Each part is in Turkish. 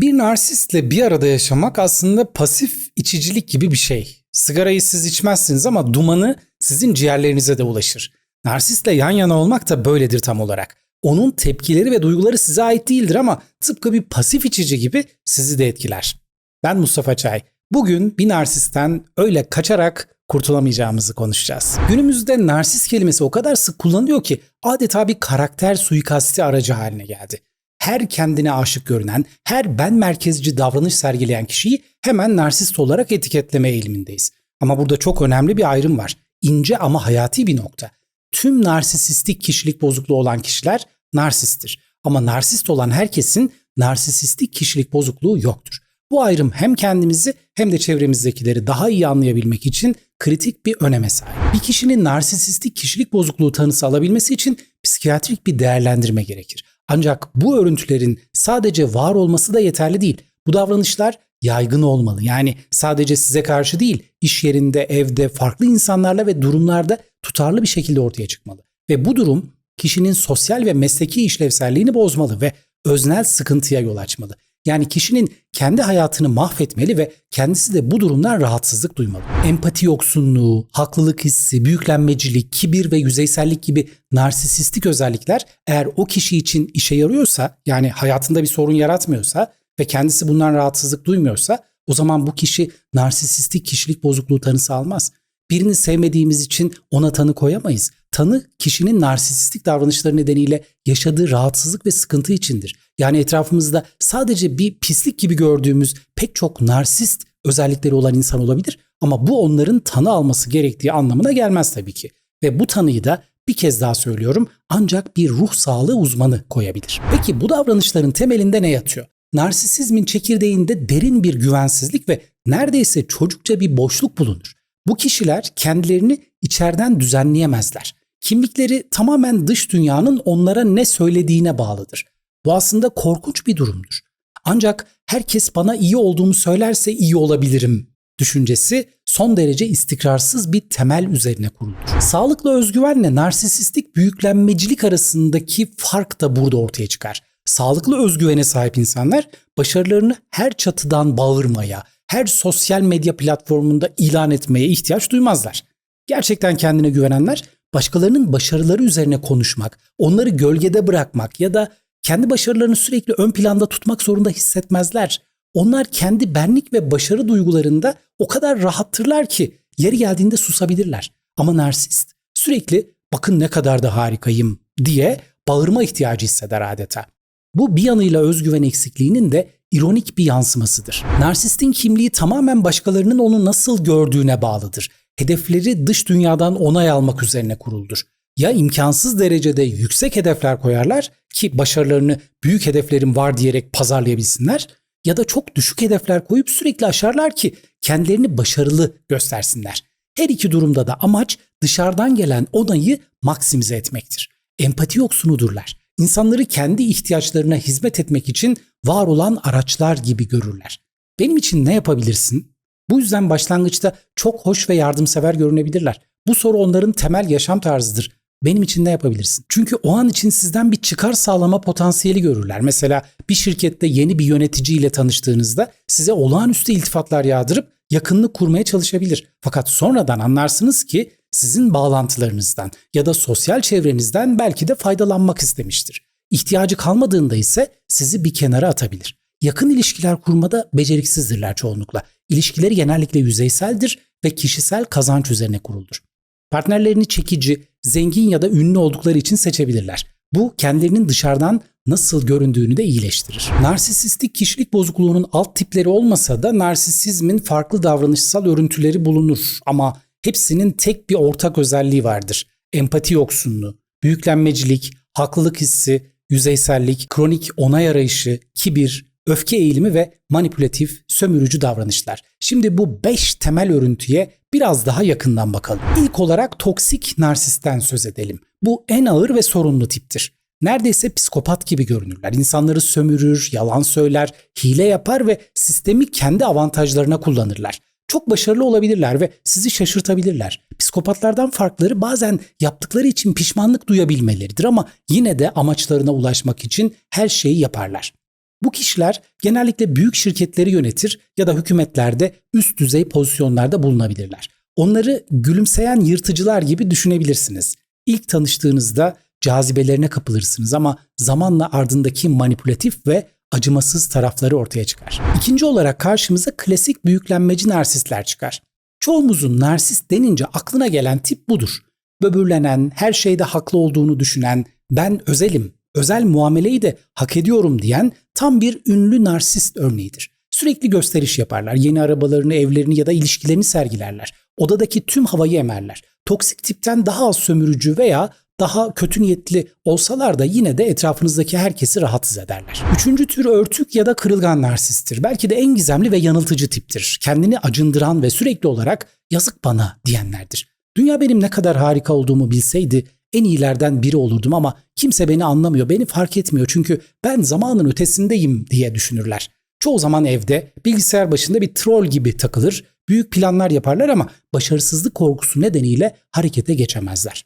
Bir narsistle bir arada yaşamak aslında pasif içicilik gibi bir şey. Sigarayı siz içmezsiniz ama dumanı sizin ciğerlerinize de ulaşır. Narsistle yan yana olmak da böyledir tam olarak. Onun tepkileri ve duyguları size ait değildir ama tıpkı bir pasif içici gibi sizi de etkiler. Ben Mustafa Çay. Bugün bir narsisten öyle kaçarak kurtulamayacağımızı konuşacağız. Günümüzde narsist kelimesi o kadar sık kullanılıyor ki adeta bir karakter suikasti aracı haline geldi. Her kendine aşık görünen, her ben merkezci davranış sergileyen kişiyi hemen narsist olarak etiketleme eğilimindeyiz. Ama burada çok önemli bir ayrım var. İnce ama hayati bir nokta. Tüm narsisistik kişilik bozukluğu olan kişiler narsisttir. Ama narsist olan herkesin narsisistik kişilik bozukluğu yoktur. Bu ayrım hem kendimizi hem de çevremizdekileri daha iyi anlayabilmek için kritik bir öneme sahip. Bir kişinin narsisistik kişilik bozukluğu tanısı alabilmesi için psikiyatrik bir değerlendirme gerekir. Ancak bu örüntülerin sadece var olması da yeterli değil. Bu davranışlar yaygın olmalı. Yani sadece size karşı değil, iş yerinde, evde, farklı insanlarla ve durumlarda tutarlı bir şekilde ortaya çıkmalı. Ve bu durum kişinin sosyal ve mesleki işlevselliğini bozmalı ve öznel sıkıntıya yol açmalı. Yani kişinin kendi hayatını mahvetmeli ve kendisi de bu durumdan rahatsızlık duymalı. Empati yoksunluğu, haklılık hissi, büyüklenmecilik, kibir ve yüzeysellik gibi narsisistik özellikler eğer o kişi için işe yarıyorsa, yani hayatında bir sorun yaratmıyorsa ve kendisi bundan rahatsızlık duymuyorsa o zaman bu kişi narsisistik kişilik bozukluğu tanısı almaz. Birini sevmediğimiz için ona tanı koyamayız. Tanı kişinin narsisistik davranışları nedeniyle yaşadığı rahatsızlık ve sıkıntı içindir. Yani etrafımızda sadece bir pislik gibi gördüğümüz pek çok narsist özellikleri olan insan olabilir ama bu onların tanı alması gerektiği anlamına gelmez tabii ki. Ve bu tanıyı da bir kez daha söylüyorum ancak bir ruh sağlığı uzmanı koyabilir. Peki bu davranışların temelinde ne yatıyor? Narsisizmin çekirdeğinde derin bir güvensizlik ve neredeyse çocukça bir boşluk bulunur. Bu kişiler kendilerini içeriden düzenleyemezler. Kimlikleri tamamen dış dünyanın onlara ne söylediğine bağlıdır. Bu aslında korkunç bir durumdur. Ancak herkes bana iyi olduğumu söylerse iyi olabilirim düşüncesi son derece istikrarsız bir temel üzerine kuruludur. Sağlıklı özgüvenle narsisistik büyüklenmecilik arasındaki fark da burada ortaya çıkar. Sağlıklı özgüvene sahip insanlar başarılarını her çatıdan bağırmaya, her sosyal medya platformunda ilan etmeye ihtiyaç duymazlar. Gerçekten kendine güvenenler başkalarının başarıları üzerine konuşmak, onları gölgede bırakmak ya da kendi başarılarını sürekli ön planda tutmak zorunda hissetmezler. Onlar kendi benlik ve başarı duygularında o kadar rahattırlar ki yeri geldiğinde susabilirler. Ama narsist sürekli bakın ne kadar da harikayım diye bağırma ihtiyacı hisseder adeta. Bu bir yanıyla özgüven eksikliğinin de ironik bir yansımasıdır. Narsistin kimliği tamamen başkalarının onu nasıl gördüğüne bağlıdır. Hedefleri dış dünyadan onay almak üzerine kuruldur. Ya imkansız derecede yüksek hedefler koyarlar ki başarılarını büyük hedeflerim var diyerek pazarlayabilsinler ya da çok düşük hedefler koyup sürekli aşarlar ki kendilerini başarılı göstersinler. Her iki durumda da amaç dışarıdan gelen onayı maksimize etmektir. Empati yoksunudurlar. İnsanları kendi ihtiyaçlarına hizmet etmek için var olan araçlar gibi görürler. Benim için ne yapabilirsin? Bu yüzden başlangıçta çok hoş ve yardımsever görünebilirler. Bu soru onların temel yaşam tarzıdır. Benim için ne yapabilirsin? Çünkü o an için sizden bir çıkar sağlama potansiyeli görürler. Mesela bir şirkette yeni bir yöneticiyle tanıştığınızda size olağanüstü iltifatlar yağdırıp yakınlık kurmaya çalışabilir. Fakat sonradan anlarsınız ki sizin bağlantılarınızdan ya da sosyal çevrenizden belki de faydalanmak istemiştir. İhtiyacı kalmadığında ise sizi bir kenara atabilir. Yakın ilişkiler kurmada beceriksizdirler çoğunlukla. İlişkileri genellikle yüzeyseldir ve kişisel kazanç üzerine kurulur. Partnerlerini çekici, zengin ya da ünlü oldukları için seçebilirler. Bu kendilerinin dışarıdan nasıl göründüğünü de iyileştirir. Narsisistik kişilik bozukluğunun alt tipleri olmasa da narsisizmin farklı davranışsal örüntüleri bulunur ama hepsinin tek bir ortak özelliği vardır. Empati yoksunluğu, büyüklenmecilik, haklılık hissi, yüzeysellik, kronik onay arayışı, kibir, öfke eğilimi ve manipülatif, sömürücü davranışlar. Şimdi bu 5 temel örüntüye biraz daha yakından bakalım. İlk olarak toksik narsisten söz edelim. Bu en ağır ve sorunlu tiptir. Neredeyse psikopat gibi görünürler. İnsanları sömürür, yalan söyler, hile yapar ve sistemi kendi avantajlarına kullanırlar. Çok başarılı olabilirler ve sizi şaşırtabilirler. Psikopatlardan farkları bazen yaptıkları için pişmanlık duyabilmeleridir ama yine de amaçlarına ulaşmak için her şeyi yaparlar. Bu kişiler genellikle büyük şirketleri yönetir ya da hükümetlerde üst düzey pozisyonlarda bulunabilirler. Onları gülümseyen yırtıcılar gibi düşünebilirsiniz. İlk tanıştığınızda cazibelerine kapılırsınız ama zamanla ardındaki manipülatif ve acımasız tarafları ortaya çıkar. İkinci olarak karşımıza klasik büyüklenmeci narsistler çıkar. Çoğumuzun narsist denince aklına gelen tip budur. Böbürlenen, her şeyde haklı olduğunu düşünen, ben özelim, özel muameleyi de hak ediyorum diyen tam bir ünlü narsist örneğidir. Sürekli gösteriş yaparlar. Yeni arabalarını, evlerini ya da ilişkilerini sergilerler. Odadaki tüm havayı emerler. Toksik tipten daha az sömürücü veya daha kötü niyetli olsalar da yine de etrafınızdaki herkesi rahatsız ederler. Üçüncü tür örtük ya da kırılgan narsisttir. Belki de en gizemli ve yanıltıcı tiptir. Kendini acındıran ve sürekli olarak yazık bana diyenlerdir. Dünya benim ne kadar harika olduğumu bilseydi en iyilerden biri olurdum ama kimse beni anlamıyor, beni fark etmiyor çünkü ben zamanın ötesindeyim diye düşünürler. Çoğu zaman evde bilgisayar başında bir troll gibi takılır, büyük planlar yaparlar ama başarısızlık korkusu nedeniyle harekete geçemezler.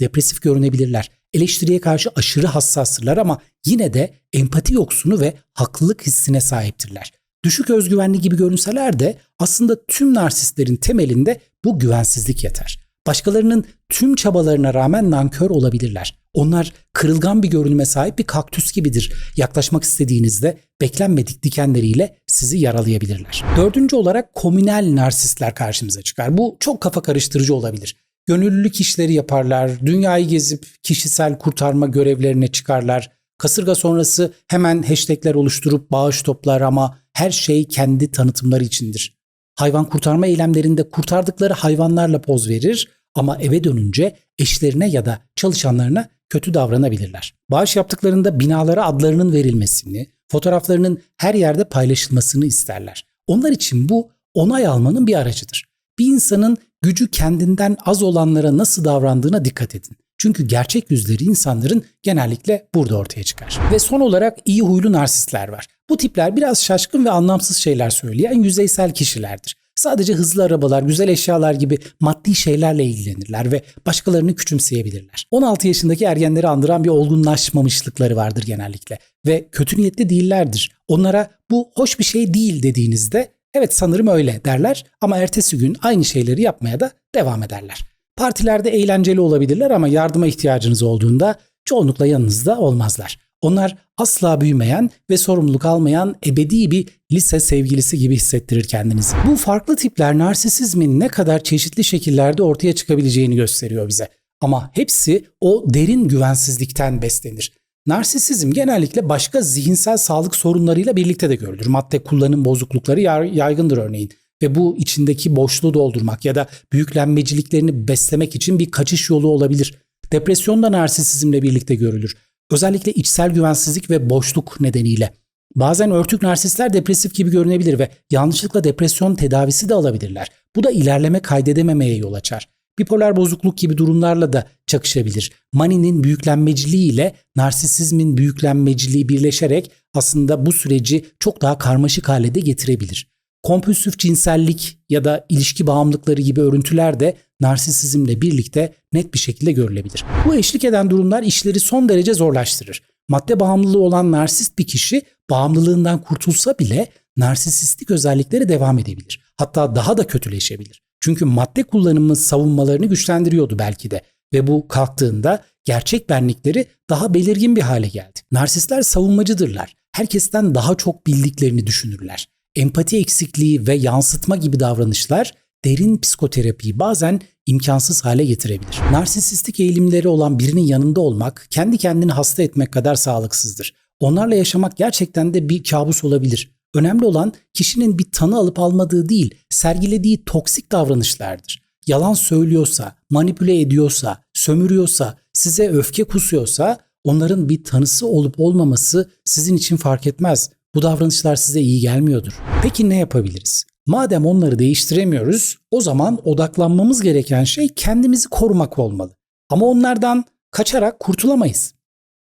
Depresif görünebilirler, eleştiriye karşı aşırı hassastırlar ama yine de empati yoksunu ve haklılık hissine sahiptirler. Düşük özgüvenli gibi görünseler de aslında tüm narsistlerin temelinde bu güvensizlik yeter. Başkalarının tüm çabalarına rağmen nankör olabilirler. Onlar kırılgan bir görünüme sahip bir kaktüs gibidir. Yaklaşmak istediğinizde beklenmedik dikenleriyle sizi yaralayabilirler. Dördüncü olarak komünel narsistler karşımıza çıkar. Bu çok kafa karıştırıcı olabilir. Gönüllülük işleri yaparlar, dünyayı gezip kişisel kurtarma görevlerine çıkarlar. Kasırga sonrası hemen hashtagler oluşturup bağış toplar ama her şey kendi tanıtımları içindir. Hayvan kurtarma eylemlerinde kurtardıkları hayvanlarla poz verir ama eve dönünce eşlerine ya da çalışanlarına kötü davranabilirler. Bağış yaptıklarında binalara adlarının verilmesini, fotoğraflarının her yerde paylaşılmasını isterler. Onlar için bu onay almanın bir aracıdır. Bir insanın gücü kendinden az olanlara nasıl davrandığına dikkat edin. Çünkü gerçek yüzleri insanların genellikle burada ortaya çıkar. Ve son olarak iyi huylu narsistler var. Bu tipler biraz şaşkın ve anlamsız şeyler söyleyen yüzeysel kişilerdir. Sadece hızlı arabalar, güzel eşyalar gibi maddi şeylerle ilgilenirler ve başkalarını küçümseyebilirler. 16 yaşındaki ergenleri andıran bir olgunlaşmamışlıkları vardır genellikle ve kötü niyetli değillerdir. Onlara bu hoş bir şey değil dediğinizde evet sanırım öyle derler ama ertesi gün aynı şeyleri yapmaya da devam ederler. Partilerde eğlenceli olabilirler ama yardıma ihtiyacınız olduğunda çoğunlukla yanınızda olmazlar. Onlar asla büyümeyen ve sorumluluk almayan ebedi bir lise sevgilisi gibi hissettirir kendinizi. Bu farklı tipler narsisizmin ne kadar çeşitli şekillerde ortaya çıkabileceğini gösteriyor bize. Ama hepsi o derin güvensizlikten beslenir. Narsisizm genellikle başka zihinsel sağlık sorunlarıyla birlikte de görülür. Madde kullanım bozuklukları yaygındır örneğin ve bu içindeki boşluğu doldurmak ya da büyüklenmeciliklerini beslemek için bir kaçış yolu olabilir. Depresyon da narsisizmle birlikte görülür. Özellikle içsel güvensizlik ve boşluk nedeniyle. Bazen örtük narsistler depresif gibi görünebilir ve yanlışlıkla depresyon tedavisi de alabilirler. Bu da ilerleme kaydedememeye yol açar. Bipolar bozukluk gibi durumlarla da çakışabilir. Mani'nin büyüklenmeciliği ile narsisizmin büyüklenmeciliği birleşerek aslında bu süreci çok daha karmaşık hale de getirebilir. Kompulsif cinsellik ya da ilişki bağımlılıkları gibi örüntüler de narsisizmle birlikte net bir şekilde görülebilir. Bu eşlik eden durumlar işleri son derece zorlaştırır. Madde bağımlılığı olan narsist bir kişi bağımlılığından kurtulsa bile narsisistik özellikleri devam edebilir. Hatta daha da kötüleşebilir. Çünkü madde kullanımı savunmalarını güçlendiriyordu belki de ve bu kalktığında gerçek benlikleri daha belirgin bir hale geldi. Narsistler savunmacıdırlar. Herkesten daha çok bildiklerini düşünürler. Empati eksikliği ve yansıtma gibi davranışlar derin psikoterapiyi bazen imkansız hale getirebilir. Narsisistik eğilimleri olan birinin yanında olmak, kendi kendini hasta etmek kadar sağlıksızdır. Onlarla yaşamak gerçekten de bir kabus olabilir. Önemli olan kişinin bir tanı alıp almadığı değil, sergilediği toksik davranışlardır. Yalan söylüyorsa, manipüle ediyorsa, sömürüyorsa, size öfke kusuyorsa onların bir tanısı olup olmaması sizin için fark etmez. Bu davranışlar size iyi gelmiyordur. Peki ne yapabiliriz? Madem onları değiştiremiyoruz, o zaman odaklanmamız gereken şey kendimizi korumak olmalı. Ama onlardan kaçarak kurtulamayız.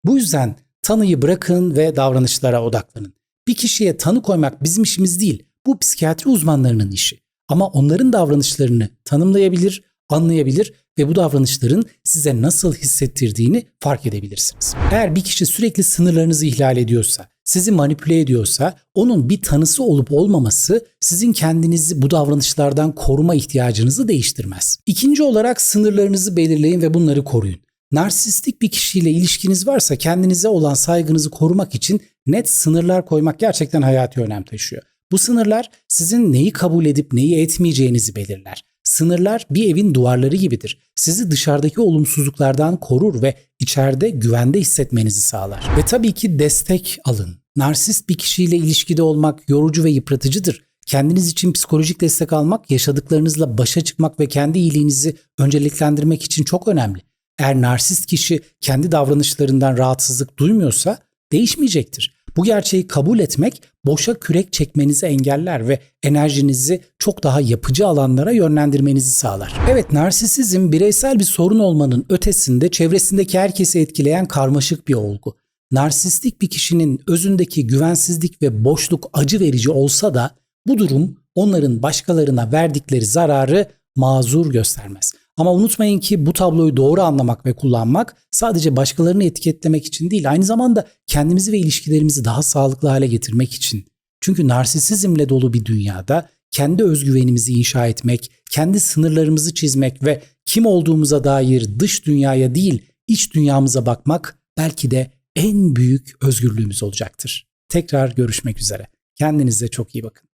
Bu yüzden tanıyı bırakın ve davranışlara odaklanın. Bir kişiye tanı koymak bizim işimiz değil. Bu psikiyatri uzmanlarının işi. Ama onların davranışlarını tanımlayabilir, anlayabilir ve bu davranışların size nasıl hissettirdiğini fark edebilirsiniz. Eğer bir kişi sürekli sınırlarınızı ihlal ediyorsa, sizi manipüle ediyorsa onun bir tanısı olup olmaması sizin kendinizi bu davranışlardan koruma ihtiyacınızı değiştirmez. İkinci olarak sınırlarınızı belirleyin ve bunları koruyun. Narsistik bir kişiyle ilişkiniz varsa kendinize olan saygınızı korumak için net sınırlar koymak gerçekten hayati önem taşıyor. Bu sınırlar sizin neyi kabul edip neyi etmeyeceğinizi belirler. Sınırlar bir evin duvarları gibidir. Sizi dışarıdaki olumsuzluklardan korur ve içeride güvende hissetmenizi sağlar. Ve tabii ki destek alın. Narsist bir kişiyle ilişkide olmak yorucu ve yıpratıcıdır. Kendiniz için psikolojik destek almak, yaşadıklarınızla başa çıkmak ve kendi iyiliğinizi önceliklendirmek için çok önemli. Eğer narsist kişi kendi davranışlarından rahatsızlık duymuyorsa değişmeyecektir. Bu gerçeği kabul etmek boşa kürek çekmenizi engeller ve enerjinizi çok daha yapıcı alanlara yönlendirmenizi sağlar. Evet narsisizm bireysel bir sorun olmanın ötesinde çevresindeki herkesi etkileyen karmaşık bir olgu. Narsistik bir kişinin özündeki güvensizlik ve boşluk acı verici olsa da bu durum onların başkalarına verdikleri zararı mazur göstermez. Ama unutmayın ki bu tabloyu doğru anlamak ve kullanmak sadece başkalarını etiketlemek için değil, aynı zamanda kendimizi ve ilişkilerimizi daha sağlıklı hale getirmek için. Çünkü narsisizmle dolu bir dünyada kendi özgüvenimizi inşa etmek, kendi sınırlarımızı çizmek ve kim olduğumuza dair dış dünyaya değil, iç dünyamıza bakmak belki de en büyük özgürlüğümüz olacaktır. Tekrar görüşmek üzere. Kendinize çok iyi bakın.